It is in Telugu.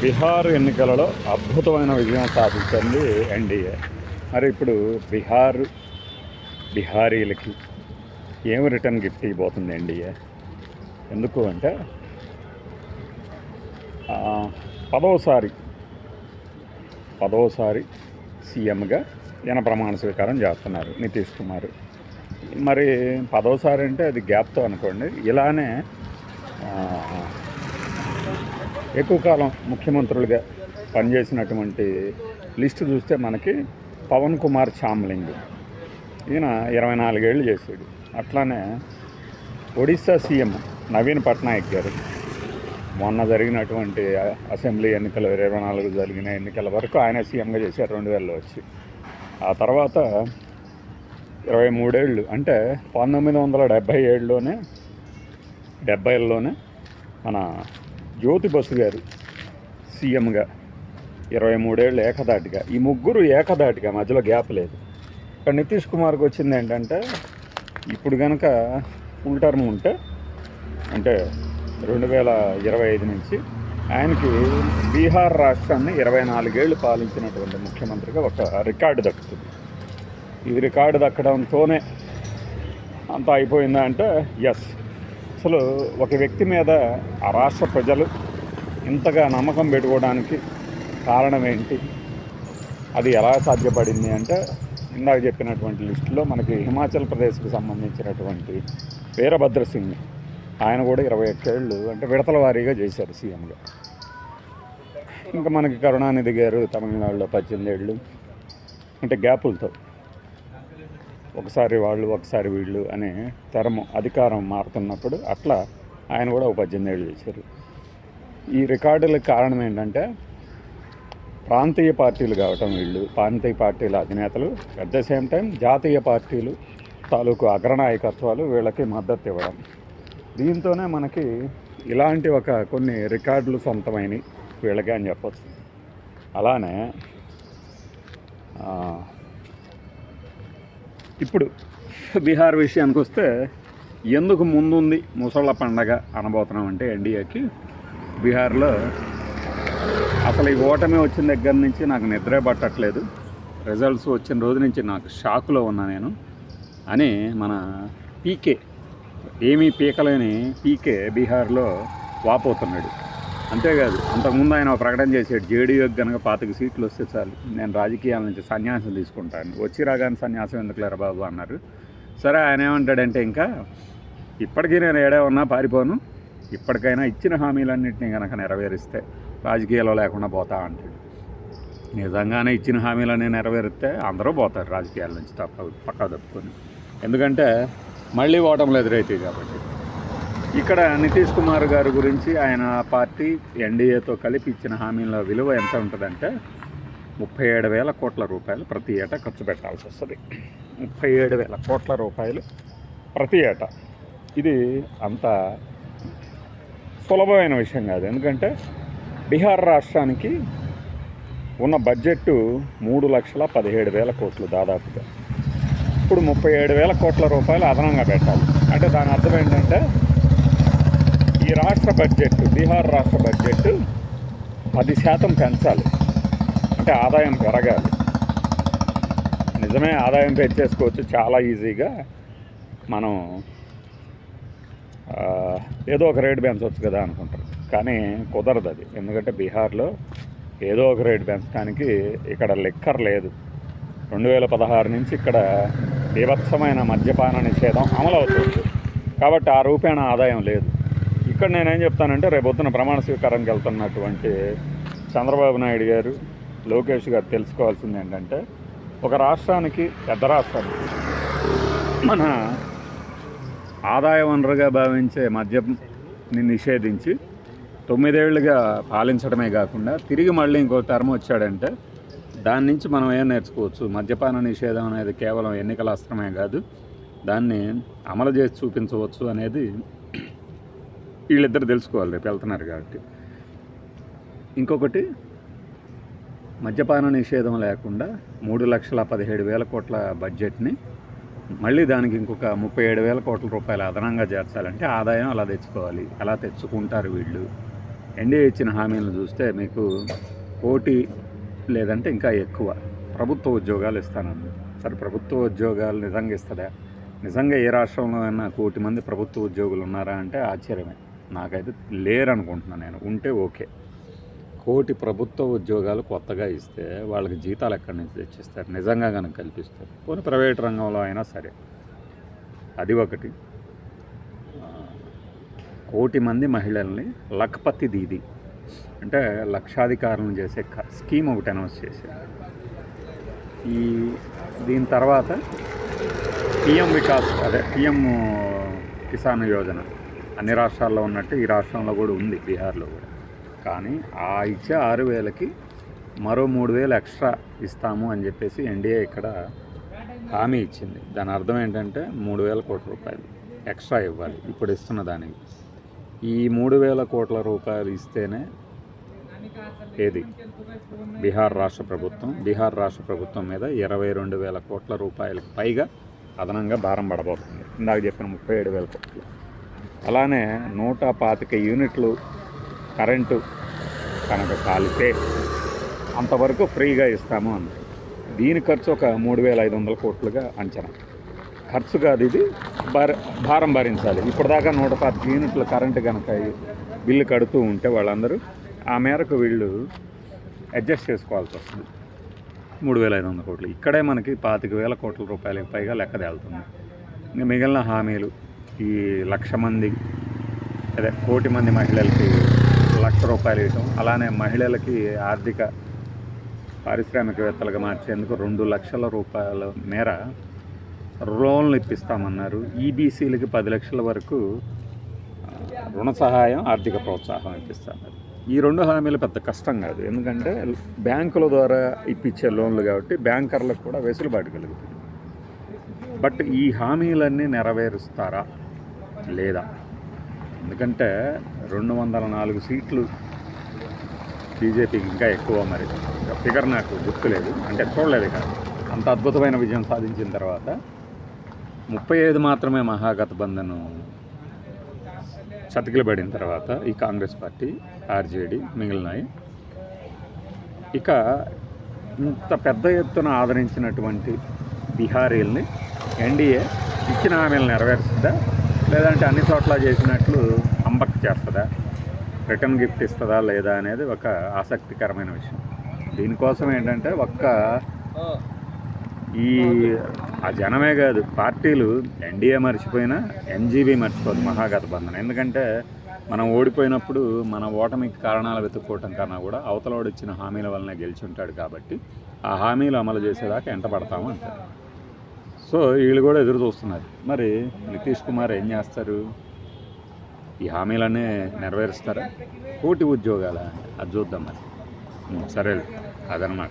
బీహార్ ఎన్నికలలో అద్భుతమైన విజయం సాధించింది ఎన్డీఏ. మరి ఇప్పుడు బీహార్ బిహారీలకి ఏం రిటర్న్ గిఫ్ట్ ఇవ్వబోతుంది ఎన్డీఏ? ఎందుకు అంటే పదోసారి పదవసారి పదవసారి సీఎంగా ఈయన ప్రమాణ స్వీకారం చేస్తున్నారు నితీష్ కుమార్. మరి పదవసారి అంటే అది గ్యాప్తో అనుకోండి. ఇలానే ఎక్కువ కాలం ముఖ్యమంత్రులుగా పనిచేసినటువంటి లిస్టు చూస్తే మనకి పవన్ కుమార్ చామ్లింగ్. ఈయన ఇరవై నాలుగేళ్ళు చేశాడు. అట్లానే ఒడిశా సీఎం నవీన్ పట్నాయక్ గారు మొన్న జరిగినటువంటి అసెంబ్లీ ఎన్నికలు ఇరవై నాలుగు జరిగిన ఎన్నికల వరకు ఆయన సీఎంగా చేశారు రెండు వేలలో వచ్చి. ఆ తర్వాత ఇరవై మూడేళ్ళు అంటే పంతొమ్మిది వందల డెబ్భై ఏడులోనే డెబ్బైలోనే మన జ్యోతి బసు గారు సీఎంగా ఇరవై మూడేళ్ళు ఏకదాటిగా. ఈ ముగ్గురు ఏకదాటిగా మధ్యలో గ్యాప్ లేదు. ఇక్కడ నితీష్ కుమార్కి వచ్చింది ఏంటంటే ఇప్పుడు కనుక ఫుల్ టర్మ్ ఉంటే అంటే రెండు వేల ఇరవై ఐదు నుంచి ఆయనకి బీహార్ రాష్ట్రాన్ని ఇరవై నాలుగేళ్ళు పాలించినటువంటి ముఖ్యమంత్రిగా ఒక రికార్డు దక్కుతుంది. ఇది రికార్డు దక్కడంతోనే అంతా అయిపోయిందా అంటే ఎస్ అసలు ఒక వ్యక్తి మీద ఆ రాష్ట్ర ప్రజలు ఇంతగా నమ్మకం పెట్టుకోవడానికి కారణం ఏంటి? అది ఎలా సాధ్యపడింది అంటే ఇందాక చెప్పినటువంటి లిస్టులో మనకి హిమాచల్ ప్రదేశ్కి సంబంధించినటువంటి వీరభద్ర సింగ్ ఆయన కూడా ఇరవై ఒక్కేళ్ళు అంటే విడతల వారీగా చేశారు సీఎంగా. ఇంకా మనకి కరుణానిధి గారు తమిళనాడులో పద్దెనిమిది ఏళ్ళు అంటే గ్యాపులతో ఒకసారి వాళ్ళు ఒకసారి వీళ్ళు అనే తరము అధికారం మారుతున్నప్పుడు అట్లా ఆయన కూడా ఒక పద్దెనిమిది ఏళ్ళు చేశారు. ఈ రికార్డులకు కారణం ఏంటంటే ప్రాంతీయ పార్టీలు కావటం వీళ్ళు ప్రాంతీయ పార్టీల అధినేతలు అట్ ద సేమ్ టైం జాతీయ పార్టీలు తాలూకు అగ్రనాయకత్వాలు వీళ్ళకి మద్దతు ఇవ్వడం. దీంతోనే మనకి ఇలాంటి ఒక కొన్ని రికార్డులు సొంతమైనవి వీళ్ళకే అని చెప్పచ్చు. అలానే ఇప్పుడు బీహార్ విషయానికి వస్తే ఎందుకు ముందుంది ముసళ్ళ పండగ అనబోతున్నాం అంటే ఎన్డీఏకి? బీహార్లో అసలు ఈ ఓటమి వచ్చిన దగ్గర నుంచి నాకు నిద్ర పట్టట్లేదు. రిజల్ట్స్ వచ్చిన రోజు నుంచి నాకు షాకులో ఉన్నా నేను. అని మన పీకే ఏమీ పీకలేని పీకే బీహార్లో వాపోతున్నాడు. అంతేకాదు అంతకుముందు ఆయన ఒక ప్రకటన చేశాడు జేడీయూకి కనుక పాతిక సీట్లు వస్తే చాలు నేను రాజకీయాల నుంచి సన్యాసం తీసుకుంటాను వచ్చి రాగానే సన్యాసం ఎందుకు లేరా బాబు అన్నారు. సరే ఆయన ఏమంటాడంటే ఇంకా ఇప్పటికీ నేను ఏడే ఉన్నా పారిపోను ఇప్పటికైనా ఇచ్చిన హామీలన్నింటినీ కనుక నెరవేరిస్తే రాజకీయాల్లో లేకుండా పోతా అంటాడు. నిజంగానే ఇచ్చిన హామీలన్నీ నెరవేరిస్తే అందరూ పోతారు రాజకీయాల నుంచి తప్ప పక్కా తప్పుకొని. ఎందుకంటే మళ్ళీ ఓటములు ఎదురైతాయి కాబట్టి. ఇక్కడ నితీష్ కుమార్ గారి గురించి ఆయన పార్టీ ఎన్డీఏతో కలిపి ఇచ్చిన హామీల విలువ ఎంత ఉంటుందంటే ముప్పై ఏడు వేల కోట్ల రూపాయలు ప్రతి ఏటా ఖర్చు పెట్టాల్సి వస్తుంది. ముప్పై ఏడు వేల కోట్ల రూపాయలు ప్రతి ఏటా. ఇది అంత సులభమైన విషయం కాదు. ఎందుకంటే బీహార్ రాష్ట్రానికి ఉన్న బడ్జెట్ మూడు లక్షల పదిహేడు వేల కోట్లు దాదాపుగా. ఇప్పుడు ముప్పై ఏడు వేల కోట్ల రూపాయలు అదనంగా పెట్టాలి. అంటే దాని అర్థం ఏంటంటే ఈ రాష్ట్ర బడ్జెట్ బీహార్ రాష్ట్ర బడ్జెట్ పది శాతం పెంచాలి. అంటే ఆదాయం పెరగాలి. నిజమే ఆదాయం పెంచేసుకోవచ్చు చాలా ఈజీగా మనం ఏదో ఒక రేటు పెంచవచ్చు కదా అనుకుంటారు. కానీ కుదరదు అది. ఎందుకంటే బీహార్లో ఏదో ఒక రేటు పెంచడానికి ఇక్కడ లెక్కర్ లేదు. రెండు వేల పదహారు నుంచి ఇక్కడ బీభత్సమైన మద్యపాన నిషేధం అమలవుతుంది. కాబట్టి ఆ రూపేణ ఆదాయం లేదు. ఇక్కడ నేనేం చెప్తానంటే రేపొద్దున ప్రమాణ స్వీకారానికి వెళ్తున్నటువంటి చంద్రబాబు నాయుడు గారు లోకేష్ గారు తెలుసుకోవాల్సింది ఏంటంటే ఒక రాష్ట్రానికి పెద్ద రాష్ట్రానికి మన ఆదాయ వనరుగా భావించే మద్యంని నిషేధించి తొమ్మిదేళ్ళుగా పాలించడమే కాకుండా తిరిగి మళ్ళీ ఇంకో టర్మ్ వచ్చాడంటే దాని నుంచి మనం ఏం నేర్చుకోవచ్చు? మద్యపాన నిషేధం అనేది కేవలం ఎన్నికల అస్త్రమే కాదు దాన్ని అమలు చేసి చూపించవచ్చు అనేది వీళ్ళిద్దరు తెలుసుకోవాలి రేపు వెళ్తున్నారు కాబట్టి. ఇంకొకటి మద్యపాన నిషేధం లేకుండా మూడు లక్షల పదిహేడు వేల కోట్ల బడ్జెట్ని మళ్ళీ దానికి ఇంకొక ముప్పై ఏడు వేల కోట్ల రూపాయలు అదనంగా చేర్చాలంటే ఆదాయం అలా తెచ్చుకోవాలి అలా తెచ్చుకుంటారు వీళ్ళు. ఎన్డీఏ ఇచ్చిన హామీలను చూస్తే మీకు కోటి లేదంటే ఇంకా ఎక్కువ. ప్రభుత్వ ఉద్యోగాలు ఇస్తానండి సరే ప్రభుత్వ ఉద్యోగాలు నిజంగా ఇస్తుందా? నిజంగా ఏ రాష్ట్రంలో అయినా కోటి మంది ప్రభుత్వ ఉద్యోగులు ఉన్నారా అంటే ఆశ్చర్యమే. నాకైతే లేరు అనుకుంటున్నాను నేను. ఉంటే ఓకే. కోటి ప్రభుత్వ ఉద్యోగాలు కొత్తగా ఇస్తే వాళ్ళకి జీతాలు ఎక్కడి నుంచి తెచ్చిస్తారు? నిజంగా కనుక కల్పిస్తారు. పోనీ ప్రైవేట్ రంగంలో అయినా సరే. అది ఒకటి. కోటి మంది మహిళల్ని లఖపతి దీది అంటే లక్షాధికారులను చేసే క- స్కీమ్ ఒకటి అనౌన్స్ చేశారు. ఈ దీని తర్వాత పిఎం వికాస్ అదే పిఎం కిసాన్ యోజన. అన్ని రాష్ట్రాల్లో ఉన్నట్టు ఈ రాష్ట్రంలో కూడా ఉంది బీహార్లో కూడా. కానీ ఆ ఇచ్చే ఆరు వేలకి మరో మూడు వేలు ఎక్స్ట్రా ఇస్తాము అని చెప్పేసి ఎన్డీఏ ఇక్కడ హామీ ఇచ్చింది. దాని అర్థం ఏంటంటే మూడు వేల కోట్ల రూపాయలు ఎక్స్ట్రా ఇవ్వాలి ఇప్పుడు ఇస్తున్న దానికి. ఈ మూడు వేల కోట్ల రూపాయలు ఇస్తేనే ఏది? బీహార్ రాష్ట్ర ప్రభుత్వం. బీహార్ రాష్ట్ర ప్రభుత్వం మీద ఇరవై రెండు వేల కోట్ల రూపాయలకు పైగా అదనంగా భారం పడబోతుంది. ఇందాక చెప్పిన ముప్పై ఏడు వేల కోట్లు. అలానే నూట పాతిక యూనిట్లు కరెంటు కనుక కాలితే అంతవరకు ఫ్రీగా ఇస్తాము అన్నారు దీని ఖర్చు ఒక మూడు వేల ఐదు వందల కోట్లుగా అంచనా. ఖర్చు కాదు ఇది భార భారం భరించాలి. ఇప్పటిదాకా నూట పాతిక యూనిట్ల కరెంటు కనుక బిల్లు కడుతూ ఉంటే వాళ్ళందరూ ఆ మేరకు వీళ్ళు అడ్జస్ట్ చేసుకోవాల్సి వస్తుంది. మూడు వేల ఐదు వందల కోట్లు. ఇక్కడే మనకి పాతిక వేల కోట్ల రూపాయలకు పైగా లెక్క తేలుతుంది. మిగిలిన హామీలు ఈ లక్ష మంది అదే కోటి మంది మహిళలకి లక్ష రూపాయలు ఇవ్వటం అలానే మహిళలకి ఆర్థిక పారిశ్రామికవేత్తలుగా మార్చేందుకు రెండు లక్షల రూపాయల మేర లోన్లు ఇప్పిస్తామన్నారు. ఈబీసీలకి పది లక్షల వరకు రుణ సహాయం ఆర్థిక ప్రోత్సాహం ఇప్పిస్తామన్నారు. ఈ రెండు హామీలు పెద్ద కష్టం కాదు. ఎందుకంటే బ్యాంకుల ద్వారా ఇప్పించే లోన్లు కాబట్టి బ్యాంకర్లకు కూడా వెసులుబాటు కలుగుతుంది. బట్ ఈ హామీలన్నీ నెరవేరుస్తారా? లేదా? ఎందుకంటే రెండు వందల నాలుగు సీట్లు బీజేపీకి ఇంకా ఎక్కువ మరి. ఫిగర్ నాకు గుర్తులేదు అంటే చూడలేదు కాదు అంత అద్భుతమైన విజయం సాధించిన తర్వాత ముప్పై ఐదు మాత్రమే మహాగఠబంధన్ చతికిలు పడిన తర్వాత ఈ కాంగ్రెస్ పార్టీ ఆర్జేడీ మిగిలినాయి. ఇక ఇంత పెద్ద ఎత్తున ఆదరించినటువంటి బీహారీల్ని ఎన్డీఏ ఇచ్చిన హామీలు నెరవేరుస్తుందా లేదంటే అన్ని చోట్ల చేసినట్లు అంబక్ చేస్తుందా? రిటర్న్ గిఫ్ట్ ఇస్తుందా లేదా అనేది ఒక ఆసక్తికరమైన విషయం. దీనికోసం ఏంటంటే ఒక్క ఈ ఆ జనమే కాదు పార్టీలు ఎన్డీఏ మర్చిపోయినా ఎన్జీబీ మర్చిపోదు మహాగతబంధన ఎందుకంటే మనం ఓడిపోయినప్పుడు మన ఓటమికి కారణాలు వెతుక్కోవటం కన్నా కూడా అవతలవాడు ఇచ్చిన హామీల వల్లనే గెలిచి ఉంటాడు కాబట్టి ఆ హామీలు అమలు చేసేదాకా ఎంట పడతాము అంటారు. సో వీళ్ళు కూడా ఎదురు చూస్తున్నారు. మరి నితీష్ కుమార్ ఏం చేస్తారు? ఈ హామీలన్నీ నెరవేరుస్తారా? కోటి ఉద్యోగాల అది చూద్దాం మరి. సరే అదనమాట